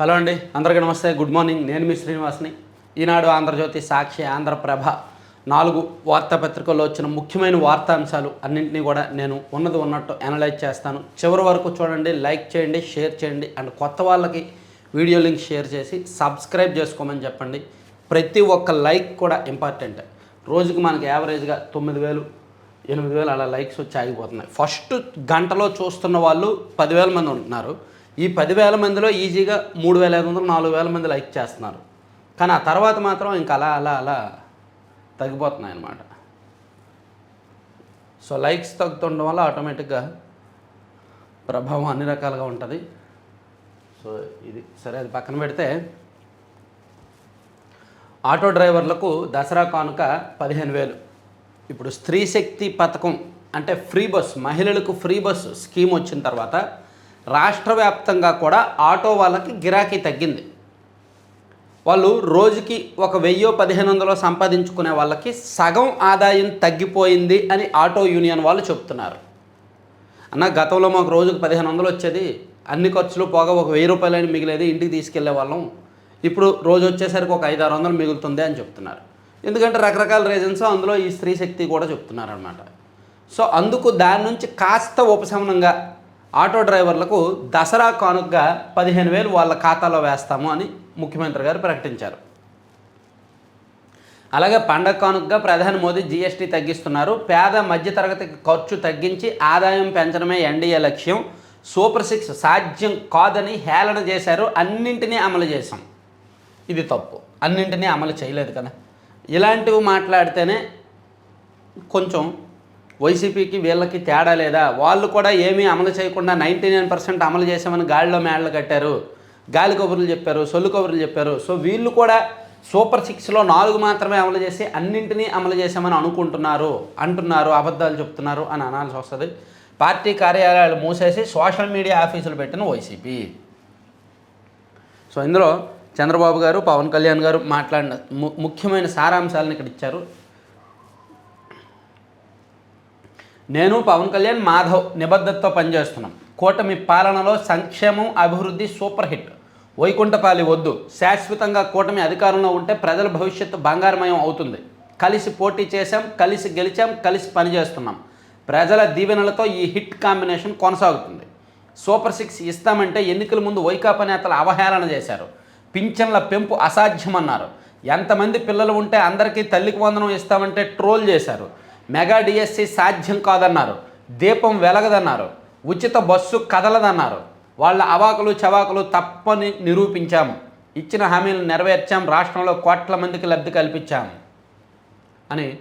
Hello అండి అందరికీ నమస్తే. Good morning. నేను మీ శ్రీనివాస్ని. ఈనాడు ఆంధ్రజ్యోతి సాక్షి ఆంధ్రప్రభ నాలుగు వార్తాపత్రికల్లో వచ్చిన ముఖ్యమైన వార్తాంశాలు అన్నింటినీ కూడా నేను ఉన్నది ఉన్నట్టు అనలైజ్ చేస్తాను. చివరి వరకు చూడండి లైక్ చేయండి షేర్ చేయండి అండ్ కొత్త వాళ్ళకి వీడియో లింక్ షేర్ చేసి సబ్స్క్రైబ్ చేసుకోమని చెప్పండి. ప్రతి ఒక్క లైక్ కూడా ఇంపార్టెంట్ రోజుకి మనకి యావరేజ్గా తొమ్మిది వేలు ఎనిమిది వేలు అలా లైక్స్ వచ్చి ఆగిపోతున్నాయి. ఫస్ట్ గంటలో చూస్తున్న వాళ్ళు పదివేల మంది ఉంటున్నారు. ఈ పదివేల మందిలో ఈజీగా మూడు వేల ఐదు వందలు నాలుగు వేల మంది లైక్ చేస్తున్నారు. కానీ ఆ తర్వాత మాత్రం ఇంకా అలా అలా అలా తగ్గిపోతున్నాయి అన్నమాట. సో లైక్స్ తగ్గుతుండడం వల్ల ఆటోమేటిక్గా ప్రభావం అన్ని రకాలుగా ఉంటుంది. సో ఇది సరే అది పక్కన పెడితే ఆటో డ్రైవర్లకు దసరా కానుక పదిహేను వేలు. ఇప్పుడు స్త్రీ శక్తి పథకం అంటే ఫ్రీ బస్ మహిళలకు ఫ్రీ బస్ స్కీమ్ వచ్చిన తర్వాత రాష్ట్ర వ్యాప్తంగా కూడా ఆటో వాళ్ళకి గిరాకీ తగ్గింది. వాళ్ళు రోజుకి ఒక వెయ్యో పదిహేను వందలో సంపాదించుకునే వాళ్ళకి సగం ఆదాయం తగ్గిపోయింది అని ఆటో యూనియన్ వాళ్ళు చెప్తున్నారు. అన్న గతంలో మాకు రోజుకు పదిహేను వందలు వచ్చేది. అన్ని ఖర్చులు పోగా ఒక వెయ్యి రూపాయలని మిగిలేది ఇంటికి తీసుకెళ్ళే వాళ్ళం. ఇప్పుడు రోజు వచ్చేసరికి ఒక ఐదు ఆరు వందలు మిగులుతుంది అని చెప్తున్నారు. ఎందుకంటే రకరకాల రీజన్స్ అందులో ఈ స్త్రీ శక్తి కూడా చెప్తున్నారు అనమాట సో అందుకు దాని నుంచి కాస్త ఉపశమనంగా ఆటో డ్రైవర్లకు దసరా కానుకగా పదిహేను వేలు వాళ్ళ ఖాతాలో వేస్తాము అని ముఖ్యమంత్రి గారు ప్రకటించారు. అలాగే పండగ కానుకగా ప్రధాని మోదీ జీఎస్టీ తగ్గిస్తున్నారు. పేద మధ్యతరగతి ఖర్చు తగ్గించి ఆదాయం పెంచడమే ఎన్డీఏ లక్ష్యం. సూపర్ సిక్స్ సాధ్యం కాదని హేళన చేశారు. అన్నింటినీ అమలు చేశాం. ఇది తప్పు. అన్నింటినీ అమలు చేయలేదు కదా. ఇలాంటివి మాట్లాడితేనే కొంచెం వైసీపీకి వీళ్ళకి తేడా లేదా? వాళ్ళు కూడా ఏమీ అమలు చేయకుండా నైంటీ నైన్ పర్సెంట్ అమలు చేసామని గాలిలో మేడలు కట్టారు. గాలి కబుర్లు చెప్పారు సొల్లు కబుర్లు చెప్పారు. సో వీళ్ళు కూడా సూపర్ సిక్స్లో నాలుగు మాత్రమే అమలు చేసి అన్నింటినీ అమలు చేశామని అనుకుంటున్నారు అంటున్నారు అబద్ధాలు చెప్తున్నారు అని అనాల్సి వస్తుంది. పార్టీ కార్యాలయాలు మూసేసి సోషల్ మీడియా ఆఫీసులు పెట్టిన వైసీపీ. సో ఇందులో చంద్రబాబు గారు పవన్ కళ్యాణ్ గారు మాట్లాడిన ము- ముఖ్యమైన సారాంశాలను ఇక్కడ ఇచ్చారు. నేను పవన్ కళ్యాణ్ మాధవ్ నిబద్ధతతో పనిచేస్తున్నాం. కూటమి పాలనలో సంక్షేమం అభివృద్ధి సూపర్ హిట్. వైకుంఠపాలి వద్దు. శాశ్వతంగా కూటమి అధికారంలో ఉంటే ప్రజల భవిష్యత్తు బంగారమయం అవుతుంది. కలిసి పోటీ చేశాం కలిసి గెలిచాం కలిసి పనిచేస్తున్నాం. ప్రజల దీవెనలతో ఈ హిట్ కాంబినేషన్ కొనసాగుతుంది. సూపర్ సిక్స్ ఇస్తామంటే ఎన్నికల ముందు వైకాపా నేతలు అవహేళన చేశారు. పింఛన్ల పెంపు అసాధ్యమన్నారు. ఎంతమంది పిల్లలు ఉంటే అందరికీ తల్లికి వందనం ఇస్తామంటే ట్రోల్ చేశారు. మెగా డిఎస్సి సాధ్యం కాదన్నారు. దీపం వెలగదన్నారు. ఉచిత బస్సు కదలదన్నారు. వాళ్ళ అవాకులు చవాకులు తప్పని నిరూపించాం ఇచ్చిన హామీలు నెరవేర్చాం. రాష్ట్రంలో కోట్ల మందికి లబ్ధి కల్పించాము. అని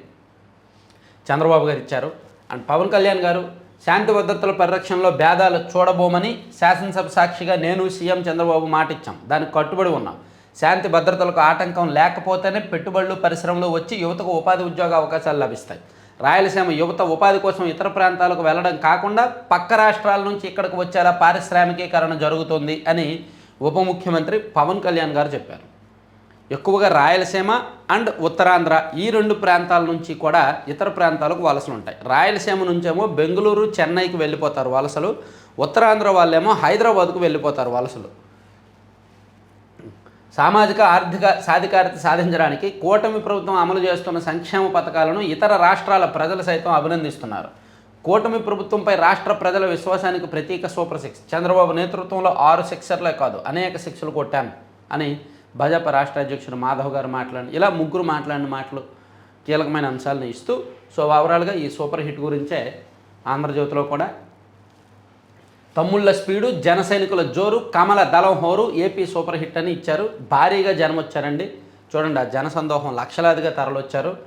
చంద్రబాబు గారు ఇచ్చారు. అండ్ పవన్ కళ్యాణ్ గారు శాంతి భద్రతల పరిరక్షణలో భేదాలు చూడబోమని శాసనసభ సాక్షిగా నేను సీఎం చంద్రబాబు మాట ఇచ్చాం. దానికి కట్టుబడి ఉన్నాం. శాంతి భద్రతలకు ఆటంకం లేకపోతేనే పెట్టుబడులు పరిశ్రమలు వచ్చి యువతకు ఉపాధి ఉద్యోగ అవకాశాలు లభిస్తాయి. రాయలసీమ యువత ఉపాధి కోసం ఇతర ప్రాంతాలకు వెళ్ళడం కాకుండా పక్క రాష్ట్రాల నుంచి ఇక్కడికి వచ్చేలా పారిశ్రామికీకరణ జరుగుతుంది అని ఉప ముఖ్యమంత్రి పవన్ కళ్యాణ్ గారు చెప్పారు. ఎక్కువగా రాయలసీమ అండ్ ఉత్తరాంధ్ర ఈ రెండు ప్రాంతాల నుంచి కూడా ఇతర ప్రాంతాలకు వలసలు ఉంటాయి. రాయలసీమ నుంచేమో బెంగళూరు చెన్నైకి వెళ్ళిపోతారు వలసలు. ఉత్తరాంధ్ర వాళ్ళేమో హైదరాబాద్కు వెళ్ళిపోతారు వలసలు. సామాజిక ఆర్థిక సాధికారత సాధించడానికి కూటమి ప్రభుత్వం అమలు చేస్తున్న సంక్షేమ పథకాలను ఇతర రాష్ట్రాల ప్రజలు సైతం అభినందిస్తున్నారు. కూటమి ప్రభుత్వంపై రాష్ట్ర ప్రజల విశ్వాసానికి ప్రతీక సూపర్ సిక్స్. చంద్రబాబు నేతృత్వంలో ఆరు సిక్సర్లే కాదు అనేక శిక్షలు కొట్టాను అని భాజపా రాష్ట్ర అధ్యక్షుడు మాధవ్ గారు మాట్లాడి ఇలా ముగ్గురు మాట్లాడిన మాటలు కీలకమైన అంశాలను ఇస్తూ సో ఓవరాల్గా ఈ సూపర్ హిట్ గురించే ఆంధ్రజ్యోతిలో కూడా తమ్ముళ్ళ స్పీడు జన సైనికుల జోరు కమల దళం హోరు ఏపీ సూపర్ హిట్ అని ఇచ్చారు. భారీగా జనం వచ్చారండి చూడండి ఆ జన సందోహం లక్షలాదిగా తరలొచ్చారు.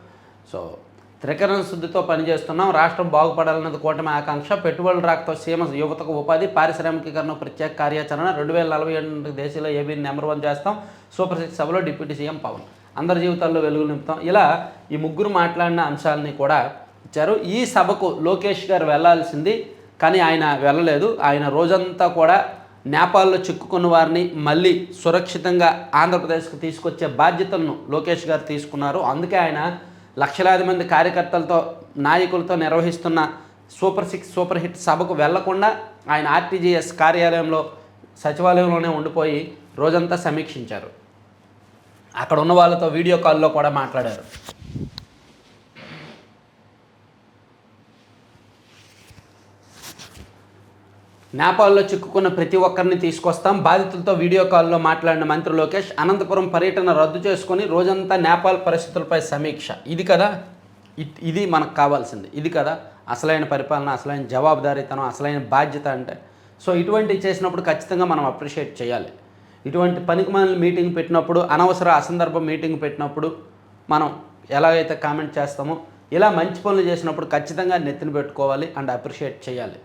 సో త్రికరణ శుద్ధితో పనిచేస్తున్నాం. రాష్ట్రం బాగుపడాలన్నది కూటమి ఆకాంక్ష. పెట్టుబడులు రాకతో సీమ యువతకు ఉపాధి పారిశ్రామికీకరణ ప్రత్యేక కార్యాచరణ. రెండు వేల నలభై ఏడు దేశంలో ఏబీని నెంబర్ వన్ చేస్తాం. సూపర్ సిక్స్ సభలో డిప్యూటీ సీఎం పవన్. అందరి జీవితాల్లో వెలుగు నింపుతాం. ఇలా ఈ ముగ్గురు మాట్లాడిన అంశాలని కూడా ఇచ్చారు. ఈ సభకు లోకేష్ గారు వెళ్ళాల్సింది కానీ ఆయన వెళ్ళలేదు. ఆయన రోజంతా కూడా నేపాల్లో చిక్కుకున్న వారిని మళ్ళీ సురక్షితంగా ఆంధ్రప్రదేశ్కు తీసుకొచ్చే బాధ్యతలను లోకేష్ గారు తీసుకున్నారు. అందుకే ఆయన లక్షలాది మంది కార్యకర్తలతో నాయకులతో నిర్వహిస్తున్న సూపర్ సిక్స్ సూపర్ హిట్ సభకు వెళ్ళకుండా ఆయన ఆర్టీజీఎస్ కార్యాలయంలో సచివాలయంలోనే ఉండిపోయి రోజంతా సమీక్షించారు. అక్కడ ఉన్న వాళ్ళతో వీడియో కాల్లో కూడా మాట్లాడారు. నేపాల్లో చిక్కుకున్న ప్రతి ఒక్కరిని తీసుకొస్తాం. బాధితులతో వీడియో కాల్లో మాట్లాడిన మంత్రి లోకేష్ అనంతపురం పర్యటన రద్దు చేసుకొని రోజంతా నేపాల్ పరిస్థితులపై సమీక్ష. ఇది కదా? ఇది మనకు కావాల్సింది. ఇది కదా? అసలైన పరిపాలన అసలైన జవాబుదారీతనం అసలైన బాధ్యత అంటే. సో ఇటువంటివి చేసినప్పుడు ఖచ్చితంగా మనం అప్రిషియేట్ చేయాలి. ఇటువంటి పనికిమాలిన మీటింగ్ పెట్టినప్పుడు అనవసర అసందర్భ మీటింగ్ పెట్టినప్పుడు మనం ఎలాగైతే కామెంట్ చేస్తామో ఇలా మంచి పనులు చేసినప్పుడు ఖచ్చితంగా నెత్తిన పెట్టుకోవాలి అండ్ అప్రిషియేట్ చేయాలి.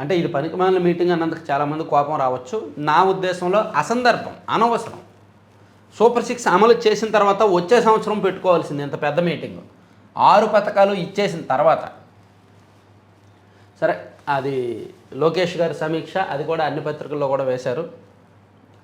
అంటే ఇది పనికిమాల మీటింగ్ అన్నందుకు చాలామంది కోపం రావచ్చు. నా ఉద్దేశంలో అసందర్భం అనవసరం. సూపర్ సిక్స్ అమలు చేసిన తర్వాత వచ్చే సంవత్సరం పెట్టుకోవాల్సింది ఇంత పెద్ద మీటింగ్. ఆరు పథకాలు ఇచ్చేసిన తర్వాత. సరే అది లోకేష్ గారి సమీక్ష అది కూడా అన్ని పత్రికల్లో కూడా వేశారు.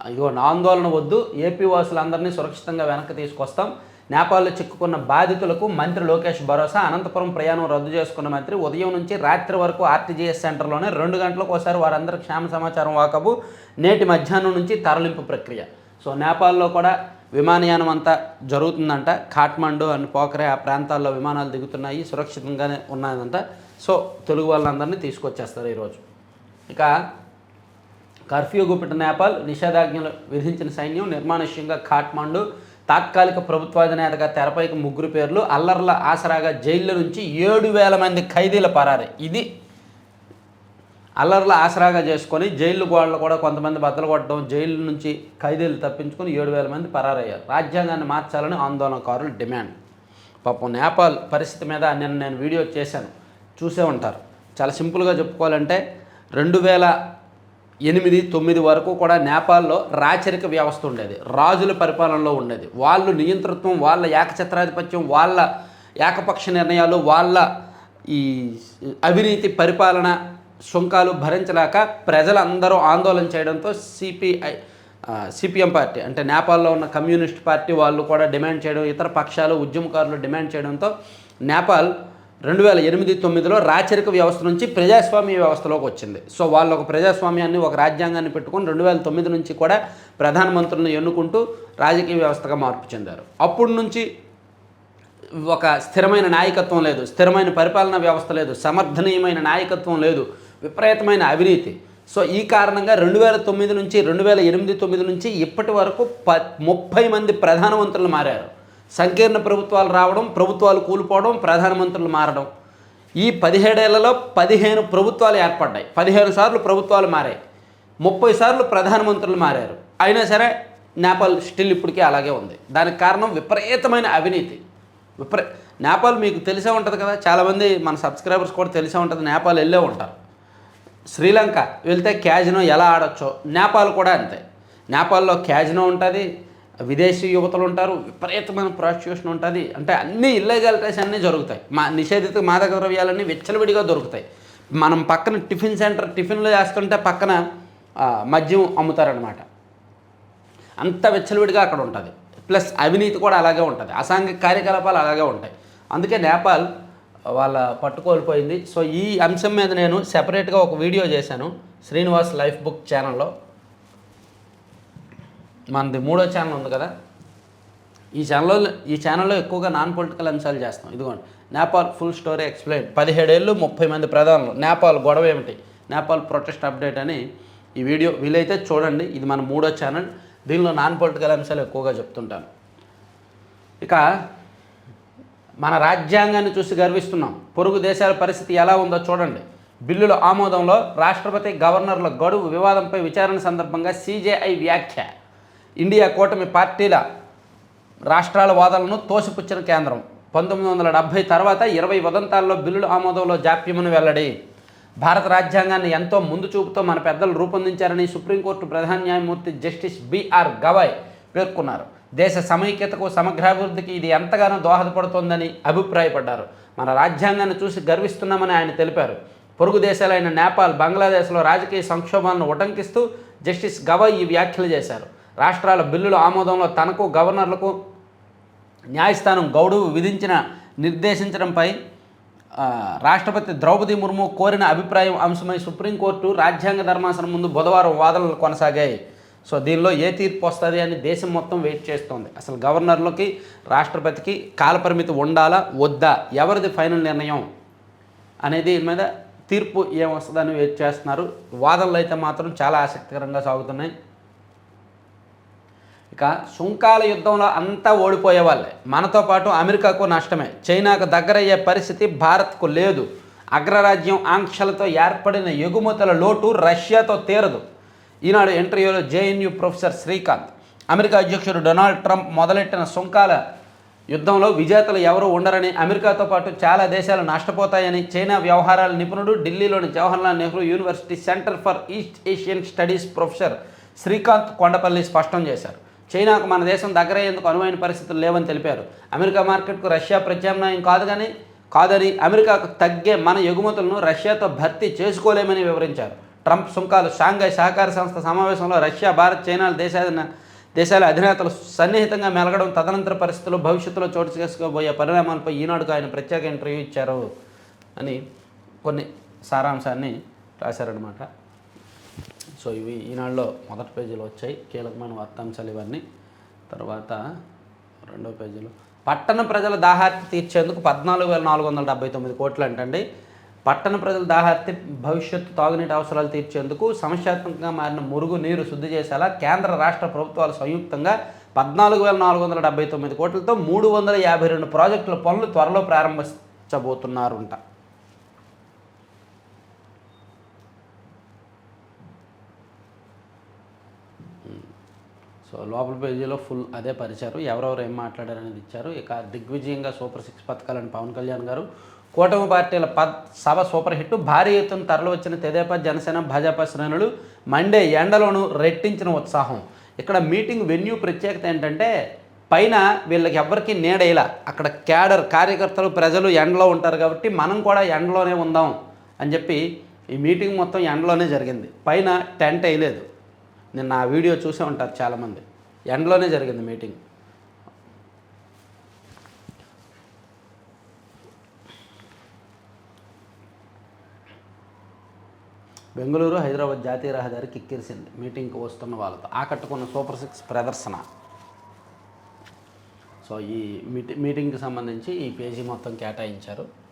ఇగో నా ఆందోళన వద్దు. ఏపీ వాసులందరినీ సురక్షితంగా వెనక్కి తీసుకొస్తాం. నేపాల్లో చిక్కుకున్న బాధితులకు మంత్రి లోకేష్ భరోసా అనంతపురం ప్రయాణం రద్దు చేసుకున్న మంత్రి ఉదయం నుంచి రాత్రి వరకు ఆర్టీజీఎస్ సెంటర్లోనే రెండు గంటలకు ఒకసారి వారందరూ క్షేమ సమాచారం వాకబు నేటి మధ్యాహ్నం నుంచి తరలింపు ప్రక్రియ. సో నేపాల్లో కూడా విమానయానం అంతా జరుగుతుందంట. కాఠ్మండు అండ్ పోఖరే ఆ ప్రాంతాల్లో విమానాలు దిగుతున్నాయి సురక్షితంగానే ఉన్నాయంట. సో తెలుగు వాళ్ళందరినీ తీసుకొచ్చేస్తారు ఈరోజు. ఇక కర్ఫ్యూ గుప్పిట నేపాల్ నిషేధాజ్ఞలు విధించిన సైన్యం నిర్మానుష్యంగా ఖాట్మాండు తాత్కాలిక ప్రభుత్వాధినేతగా తెరపైకి ముగ్గురు పేర్లు అల్లర్ల ఆసరాగా జైళ్ళ నుంచి ఏడు వేల మంది ఖైదీల పరారే. ఇది అల్లర్ల ఆసరాగా చేసుకొని జైలు గోడలు కూడా కొంతమంది బద్దలు కొట్టడం జైలు నుంచి ఖైదీలు తప్పించుకొని ఏడు వేల మంది పరారయ్యారు. రాజ్యాంగాన్ని మార్చాలని ఆందోళనకారులు డిమాండ్. పాపం నేపాల్ పరిస్థితి మీద నిన్న నేను వీడియో చేశాను. చూసే ఉంటారు. చాలా సింపుల్గా చెప్పుకోవాలంటే రెండు వేల ఎనిమిది తొమ్మిది వరకు కూడా నేపాల్లో రాచరిక వ్యవస్థ ఉండేది. రాజుల పరిపాలనలో ఉండేది. వాళ్ళు నియంతృత్వం వాళ్ళ ఏకఛత్రాధిపత్యం వాళ్ళ ఏకపక్ష నిర్ణయాలు వాళ్ళ ఈ అవినీతి పరిపాలన సుంకాలు భరించలేక ప్రజలందరూ ఆందోళన చేయడంతో సిపిఐ సిపిఎం పార్టీ అంటే నేపాల్లో ఉన్న కమ్యూనిస్ట్ పార్టీ వాళ్ళు కూడా డిమాండ్ చేయడం ఇతర పక్షాలు ఉద్యమకారులు డిమాండ్ చేయడంతో నేపాల్ రెండు వేల ఎనిమిది తొమ్మిదిలో రాచరిక వ్యవస్థ నుంచి ప్రజాస్వామ్య వ్యవస్థలోకి వచ్చింది. సో వాళ్ళు ఒక ప్రజాస్వామ్యాన్ని ఒక రాజ్యాంగాన్ని పెట్టుకొని రెండు వేల తొమ్మిది నుంచి కూడా ప్రధానమంత్రులను ఎన్నుకుంటూ రాజకీయ వ్యవస్థగా మార్పు చెందారు. అప్పటి నుంచి ఒక స్థిరమైన నాయకత్వం లేదు స్థిరమైన పరిపాలనా వ్యవస్థ లేదు సమర్థనీయమైన నాయకత్వం లేదు విపరీతమైన అవినీతి. సో ఈ కారణంగా రెండు వేల తొమ్మిది నుంచి రెండు వేల ఎనిమిది తొమ్మిది నుంచి ఇప్పటి వరకు ప ముప్పై మంది ప్రధానమంత్రులు మారారు. సంకీర్ణ ప్రభుత్వాలు రావడం ప్రభుత్వాలు కూలిపోవడం ప్రధానమంత్రులు మారడం. ఈ పదిహేడేళ్ళలో పదిహేను ప్రభుత్వాలు ఏర్పడ్డాయి. పదిహేను సార్లు ప్రభుత్వాలు మారాయి. ముప్పై సార్లు ప్రధానమంత్రులు మారారు. అయినా సరే నేపాల్ స్టిల్ ఇప్పటికీ అలాగే ఉంది. దానికి కారణం విపరీతమైన అవినీతి. విపరీ నేపాల్ మీకు తెలిసే ఉంటుంది కదా? చాలామంది మన సబ్స్క్రైబర్స్ కూడా తెలిసే ఉంటుంది. నేపాల్ వెళ్ళే ఉంటారు. శ్రీలంక వెళ్తే క్యాజినో ఎలా ఆడొచ్చో? నేపాల్ కూడా అంతే. నేపాల్లో క్యాజినో ఉంటుంది. విదేశీ యువతలు ఉంటారు విపరీతమైన ప్రాస్టిట్యూషన్ ఉంటుంది. అంటే అన్ని ఇల్లీగాలిటీస్ అన్నీ జరుగుతాయి. మా నిషేధిత మాదక ద్రవ్యాలన్నీ విచ్చలవిడిగా దొరుకుతాయి. మనం పక్కన టిఫిన్ సెంటర్ టిఫిన్లు చేస్తుంటే పక్కన మద్యం అమ్ముతారనమాట అంత విచ్చలవిడిగా అక్కడ ఉంటుంది. ప్లస్ అవినీతి కూడా అలాగే ఉంటుంది. అసాంఘిక కార్యకలాపాలు అలాగే ఉంటాయి. అందుకే నేపాల్ వాళ్ళ పట్టుకోల్పోయింది సో ఈ అంశం మీద నేను సెపరేట్గా ఒక వీడియో చేశాను. శ్రీనివాస్ లైఫ్ బుక్ ఛానల్లో మనది మూడో ఛానల్ ఉంది కదా. ఈ ఛానల్లో ఈ ఛానల్లో ఎక్కువగా నాన్ పొలిటికల్ అంశాలు చేస్తాం. ఇదిగోండి. నేపాల్ ఫుల్ స్టోరీ ఎక్స్ప్లెయిన్ పదిహేడేళ్ళు ముప్పై మంది ప్రధానులు. నేపాల్ గొడవ ఏమిటి? నేపాల్ ప్రొటెస్ట్ అప్డేట్ అని ఈ వీడియో వీలైతే చూడండి. ఇది మన మూడో ఛానల్ దీనిలో నాన్ పొలిటికల్ అంశాలు ఎక్కువగా చెప్తుంటాను. ఇక మన రాజ్యాంగాన్ని చూసి గర్విస్తున్నాం. పొరుగు దేశాల పరిస్థితి ఎలా ఉందో చూడండి. బిల్లుల ఆమోదంలో రాష్ట్రపతి గవర్నర్ల గడువు వివాదంపై విచారణ సందర్భంగా సీజేఐ వ్యాఖ్య. ఇండియా కూటమి పార్టీల రాష్ట్రాల వాదనలను తోసిపుచ్చిన కేంద్రం. పంతొమ్మిది వందల డెబ్భై తర్వాత ఇరవై ఉదంతాల్లో బిల్లుల ఆమోదంలో జాప్యమును వెల్లడి. భారత రాజ్యాంగాన్ని ఎంతో ముందు చూపుతో మన పెద్దలు రూపొందించారని సుప్రీంకోర్టు ప్రధాన న్యాయమూర్తి జస్టిస్ బిఆర్ గవాయ్ పేర్కొన్నారు. దేశ సమైక్యతకు సమగ్రాభివృద్ధికి ఇది ఎంతగానో దోహదపడుతోందని అభిప్రాయపడ్డారు. మన రాజ్యాంగాన్ని చూసి గర్విస్తున్నామని ఆయన తెలిపారు. పొరుగు దేశాలైన నేపాల్ బంగ్లాదేశ్లో రాజకీయ సంక్షోభాలను ఉటంకిస్తూ జస్టిస్ గవాయ్ ఈ వ్యాఖ్యలు చేశారు. రాష్ట్రాల బిల్లుల ఆమోదంలో తనకు గవర్నర్లకు న్యాయస్థానం గౌడు విధించిన నిర్దేశించడంపై రాష్ట్రపతి ద్రౌపది ముర్ము కోరిన అభిప్రాయం అంశమై సుప్రీంకోర్టు రాజ్యాంగ ధర్మాసనం ముందు బుధవారం వాదనలు కొనసాగాయి. సో దీనిలో ఏ తీర్పు వస్తుంది అని దేశం మొత్తం వెయిట్ చేస్తోంది. అసలు గవర్నర్లకి రాష్ట్రపతికి కాలపరిమితి ఉండాలా వద్దా? ఎవరిది ఫైనల్ నిర్ణయం అనేది దీని మీద తీర్పు ఏమొస్తుందని వెయిట్ చేస్తున్నారు. వాదనలు అయితే మాత్రం చాలా ఆసక్తికరంగా సాగుతున్నాయి. ఇక సుంకాల యుద్ధంలో అంతా ఓడిపోయే వాళ్ళే. మనతో పాటు అమెరికాకు నష్టమే. చైనాకు దగ్గరయ్యే పరిస్థితి భారత్కు లేదు. అగ్రరాజ్యం ఆంక్షలతో ఏర్పడిన ఎగుమతుల లోటు రష్యాతో తీరదు. ఈనాడు ఇంటర్వ్యూలో జేఎన్యూ ప్రొఫెసర్ శ్రీకాంత్ అమెరికా అధ్యక్షుడు డొనాల్డ్ ట్రంప్ మొదలెట్టిన సుంకాల యుద్ధంలో విజేతలు ఎవరూ ఉండరని అమెరికాతో పాటు చాలా దేశాలు నష్టపోతాయని చైనా వ్యవహారాల నిపుణుడు ఢిల్లీలోని Jawaharlal Nehru university centre for East Asian studies professor Srikanth Kondapalli స్పష్టం చేశారు. చైనాకు మన దేశం దగ్గరయ్యేందుకు అనువైన పరిస్థితులు లేవని తెలిపారు. అమెరికా మార్కెట్కు రష్యా ప్రత్యామ్నాయం కాదు కానీ కాదని అమెరికాకు తగ్గే మన ఎగుమతులను రష్యాతో భర్తీ చేసుకోలేమని వివరించారు. ట్రంప్ సుంకాలు షాంఘై సహకార సంస్థ సమావేశంలో రష్యా భారత్ చైనాల దేశాధిన దేశాల అధినేతలు సన్నిహితంగా మెలగడం తదనంతర పరిస్థితుల్లో భవిష్యత్తులో చోటు చేసుకోబోయే పరిణామాలపై ఈనాడుకు ఆయన ప్రత్యేక ఇంటర్వ్యూ ఇచ్చారు అని కొన్ని సారాంశాన్ని రాశారనమాట సో ఇవి ఈనాడులో మొదటి పేజీలో వచ్చాయి. కీలకమైన వార్తాంశాలు ఇవన్నీ. తర్వాత రెండో పేజీలో. పట్టణ ప్రజల దాహార్తి తీర్చేందుకు పద్నాలుగు వేల నాలుగు వందల డెబ్బై తొమ్మిది కోట్లు అంటండి. పట్టణ ప్రజల దాహార్తి భవిష్యత్తు తాగునీటి అవసరాలు తీర్చేందుకు సమస్యాత్మకంగా మారిన మురుగు నీరు శుద్ధి చేసేలా కేంద్ర రాష్ట్ర ప్రభుత్వాలు సంయుక్తంగా పద్నాలుగు వేల నాలుగు వందల డెబ్బై తొమ్మిది కోట్లతో మూడు వందల యాభై రెండు ప్రాజెక్టుల పనులు త్వరలో ప్రారంభించబోతున్నారంట. సో లోపల పేజీలో ఫుల్ అదే పరిచారు. ఎవరెవరు ఏం మాట్లాడారు అనేది ఇచ్చారు. ఇక దిగ్విజయంగా సూపర్ సిక్స్ పథకాలని పవన్ కళ్యాణ్ గారు కూటమి పార్టీల పద్ సభ సూపర్ హిట్ భారీ ఎత్తున తరలి వచ్చిన తెదేపా జనసేన భాజపా శ్రేణులు మండే ఎండలోను రెట్టించిన ఉత్సాహం. ఇక్కడ మీటింగ్ వెన్యూ ప్రత్యేకత ఏంటంటే పైన వీళ్ళకి ఎవరికి నీడేలా అక్కడ క్యాడర్ కార్యకర్తలు ప్రజలు ఎండలో ఉంటారు కాబట్టి మనం కూడా ఎండలోనే ఉందాం అని చెప్పి ఈ మీటింగ్ మొత్తం ఎండలోనే జరిగింది. పైన టెంట్ వేయలేదు. నిన్న ఆ వీడియో చూసే ఉంటారు చాలామంది. ఎండలోనే జరిగింది మీటింగ్. బెంగళూరు హైదరాబాద్ జాతీయ రహదారి కిక్కిరిసింది. మీటింగ్కి వస్తున్న వాళ్ళతో. ఆకట్టుకున్న సూపర్ సిక్స్ ప్రదర్శన. సో ఈ మీటింగ్కి సంబంధించి ఈ పేజీ మొత్తం కేటాయించారు.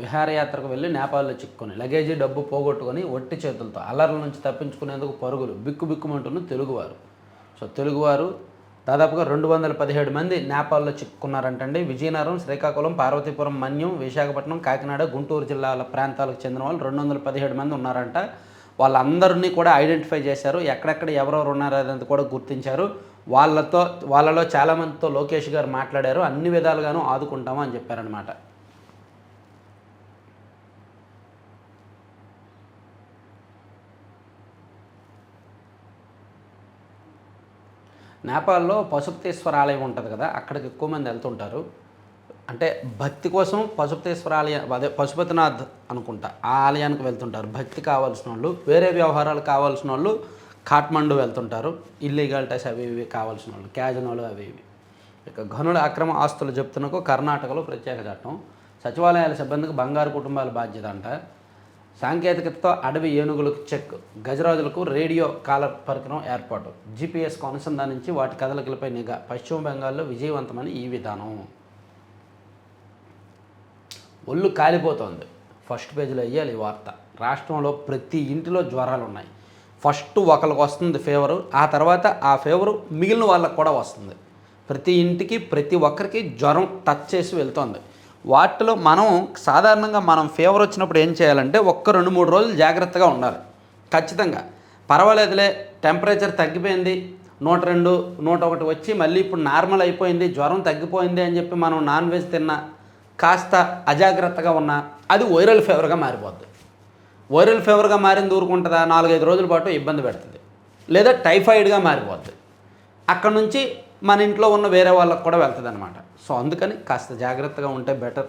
విహారయాత్రకు వెళ్ళి నేపాల్లో చిక్కుకొని లగేజీ డబ్బు పోగొట్టుకొని ఒట్టి చేతులతో అల్లర్ల నుంచి తప్పించుకునేందుకు పరుగులు బిక్కు బిక్కుమంటున్న తెలుగువారు. సో తెలుగువారు దాదాపుగా రెండు వందల పదిహేడు మంది నేపాల్లో చిక్కుకున్నారంటండి. విజయనగరం శ్రీకాకుళం పార్వతీపురం మన్యం విశాఖపట్నం కాకినాడ గుంటూరు జిల్లాల ప్రాంతాలకు చెందిన వాళ్ళు రెండు వందల పదిహేడు మంది ఉన్నారంట. వాళ్ళందరినీ కూడా ఐడెంటిఫై చేశారు. ఎక్కడెక్కడ ఎవరెవరు ఉన్నారో అనేది కూడా గుర్తించారు. వాళ్ళతో వాళ్ళలో చాలామందితో లోకేష్ గారు మాట్లాడారు. అన్ని విధాలుగాను ఆదుకుంటాము అని చెప్పారనమాట నేపాల్లో పశుపతీశ్వర ఆలయం ఉంటుంది కదా అక్కడికి ఎక్కువ మంది వెళ్తుంటారు. అంటే భక్తి కోసం పశుపతీశ్వర ఆలయం అదే పశుపతినాథ్ అనుకుంటా ఆ ఆలయానికి వెళ్తుంటారు. భక్తి కావాల్సిన వాళ్ళు వేరే వ్యవహారాలు కావాల్సిన వాళ్ళు కాఠ్మండు వెళ్తుంటారు. ఇల్లీగాలిటీస్ అవి ఇవి కావాల్సిన వాళ్ళు క్యాజనోలు అవి ఇవి. ఇక గనుల అక్రమ ఆస్తులు చెప్తున్నకు కర్ణాటకలో ప్రత్యేక చట్టం. సచివాలయాల సిబ్బందికి బంగారు కుటుంబాల బాధ్యత అంట. సాంకేతికతతో అడవి ఏనుగులకు చెక్. గజరాజులకు రేడియో కాల పరికరం ఏర్పాటు. జీపీఎస్కు అనుసంధానించి వాటి కదలికలపై నిఘా. పశ్చిమ బెంగాల్లో విజయవంతమని ఈ విధానం. ఒళ్ళు కాలిపోతోంది. ఫస్ట్ పేజీలో వేయాలి ఈ వార్త. రాష్ట్రంలో ప్రతి ఇంటిలో జ్వరాలు ఉన్నాయి ఫస్ట్ ఒకరికి వస్తుంది ఫీవరు ఆ తర్వాత ఆ ఫీవరు మిగిలిన వాళ్ళకి కూడా వస్తుంది. ప్రతి ఇంటికి ప్రతి ఒక్కరికి జ్వరం టచ్ చేసి వెళ్తోంది. వాటిలో మనం సాధారణంగా మనం ఫీవర్ వచ్చినప్పుడు ఏం చేయాలంటే ఒక్క రెండు మూడు రోజులు జాగ్రత్తగా ఉండాలి. ఖచ్చితంగా. పర్వాలేదులే టెంపరేచర్ తగ్గిపోయింది నూట రెండు నూట ఒకటి వచ్చి మళ్ళీ ఇప్పుడు నార్మల్ అయిపోయింది జ్వరం తగ్గిపోయింది అని చెప్పి మనం నాన్ వెజ్ తిన్నా కాస్త అజాగ్రత్తగా ఉన్నా అది వైరల్ ఫీవర్గా మారిపోద్ది. వైరల్ ఫీవర్గా మారింది ఊరుకుంటుందా? నాలుగైదు రోజుల పాటు ఇబ్బంది పెడుతుంది. లేదా టైఫాయిడ్గా మారిపోద్ది. అక్కడ నుంచి మన ఇంట్లో ఉన్న వేరే వాళ్ళకు కూడా వెళ్తుంది అనమాట సో అందుకని కాస్త జాగ్రత్తగా ఉంటే బెటర్.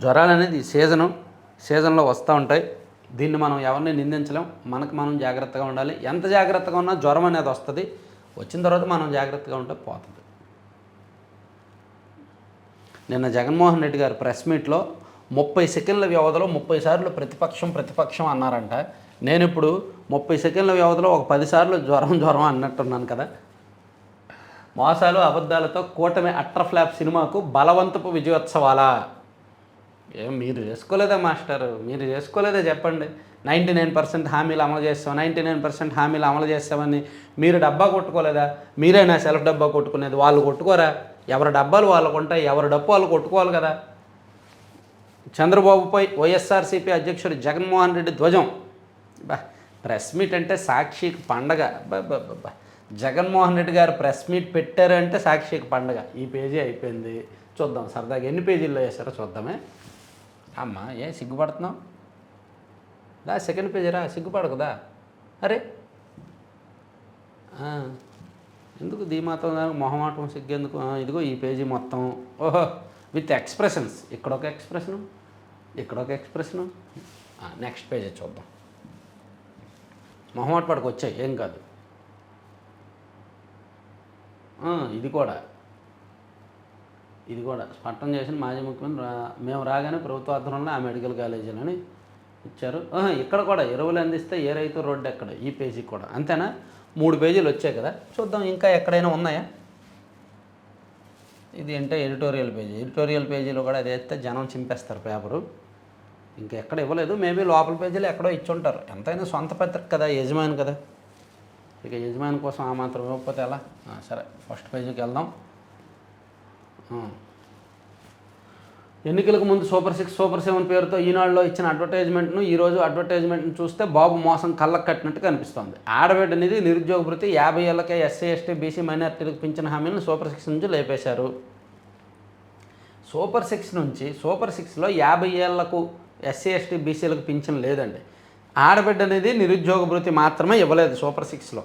జ్వరాలు అనేది సీజను సీజన్లో వస్తూ ఉంటాయి. దీన్ని మనం ఎవరిని నిందించలేం. మనకు మనం జాగ్రత్తగా ఉండాలి. ఎంత జాగ్రత్తగా ఉన్నా జ్వరం అనేది వస్తుంది. వచ్చిన తర్వాత మనం జాగ్రత్తగా ఉంటే పోతుంది. నిన్న జగన్మోహన్ రెడ్డి గారు ప్రెస్ మీట్లో ముప్పై సెకండ్ల వ్యవధిలో ముప్పై సార్లు ప్రతిపక్షం ప్రతిపక్షం అన్నారంట. నేను ఇప్పుడు ముప్పై సెకండ్ల వ్యవధిలో ఒక పది సార్లు జ్వరం జ్వరం అన్నట్టున్నాను కదా. మోసాలు అబద్ధాలతో కూటమి అట్టర్ ఫ్లాప్ సినిమాకు బలవంతపు విజయోత్సవాలా. ఏం మీరు చేసుకోలేదా మాస్టర్? మీరు చేసుకోలేదా చెప్పండి. నైంటీ నైన్ పర్సెంట్ హామీలు అమలు చేస్తాం. నైంటీ నైన్ పర్సెంట్ హామీలు అమలు చేస్తామని మీరు డబ్బా కొట్టుకోలేదా? మీరేనా సెల్ఫ్ డబ్బా కొట్టుకునేది వాళ్ళు కొట్టుకోరా? ఎవరి డబ్బాలు వాళ్ళకు ఉంటాయి ఎవరి డబ్బు వాళ్ళు కొట్టుకోవాలి కదా. చంద్రబాబుపై వైఎస్ఆర్సీపీ అధ్యక్షుడు జగన్మోహన్ రెడ్డి ధ్వజం. బా ప్రెస్ మీట్ అంటే సాక్షికి పండగ. బా బా బా బా. జగన్మోహన్ రెడ్డి గారు ప్రెస్ మీట్ పెట్టారంటే సాక్షికి పండగ. ఈ పేజీ అయిపోయింది. చూద్దాం సరదాగా ఎన్ని పేజీల్లో వేసారో చూద్దామే. అమ్మా ఏ సిగ్గుపడుతున్నావు? రా సెకండ్ పేజీ రా సిగ్గుపడకదా అరే. ఎందుకు దీ దానికి మొహమాటం సిగ్గెందుకు? ఇదిగో ఈ పేజీ మొత్తం. ఓహో విత్ ఎక్స్ప్రెషన్స్. ఇక్కడ ఒక ఎక్స్ప్రెషను ఇక్కడ ఒక ఎక్స్ప్రెషను. నెక్స్ట్ పేజీ చూద్దాం. మొహమాట పడకు వచ్చాయి. ఏం కాదు. ఇది కూడా. ఇది కూడా. స్పష్టం చేసిన మాజీ ముఖ్యమంత్రి రా- మేము రాగానే ప్రభుత్వ ఆధ్వర్యంలో ఆ మెడికల్ కాలేజీలని ఇచ్చారు. ఇక్కడ కూడా ఎరువులు అందిస్తే ఏ రైతు రోడ్డు ఎక్కడ? ఈ పేజీ కూడా. అంతేనా? మూడు పేజీలు వచ్చాయి కదా. చూద్దాం ఇంకా ఎక్కడైనా ఉన్నాయా? ఇది అంటే ఎడిటోరియల్ పేజీ. ఎడిటోరియల్ పేజీలో కూడా అది వేస్తే జనం చింపేస్తారు పేపరు. ఇంకా ఎక్కడ ఇవ్వలేదు. మేబీ లోపల పేజీలు ఎక్కడో ఇచ్చి ఉంటారు ఎంతైనా సొంత పత్రిక కదా యజమాని కదా. ఇక యజమాని కోసం ఆ మాత్రం ఇవ్వకపోతే ఎలా? సరే ఫస్ట్ పేజీకి వెళ్దాం. ఎన్నికలకు ముందు సూపర్ సిక్స్ సూపర్ సెవెన్ పేరుతో ఈనాడులో ఇచ్చిన అడ్వర్టైజ్మెంట్ను ఈరోజు అడ్వర్టైజ్మెంట్ను చూస్తే బాబు మోసం కళ్ళకు కట్టినట్టు కనిపిస్తోంది. ఆడబిడ్డ నిధి నిరుద్యోగ భృతి యాభై ఏళ్ళకే ఎస్సీ ఎస్టీ బీసీ మైనార్టీలకు పెంచిన హామీలను సూపర్ సిక్స్ నుంచి లేపేశారు. సూపర్ సిక్స్ నుంచి సూపర్ సిక్స్లో యాభై ఏళ్ళకు ఎస్సీ ఎస్టీ బీసీలకు పింఛన్ లేదండి. ఆడబిడ్డ అనేది నిరుద్యోగ భృతి మాత్రమే ఇవ్వలేదు సూపర్ సిక్స్లో.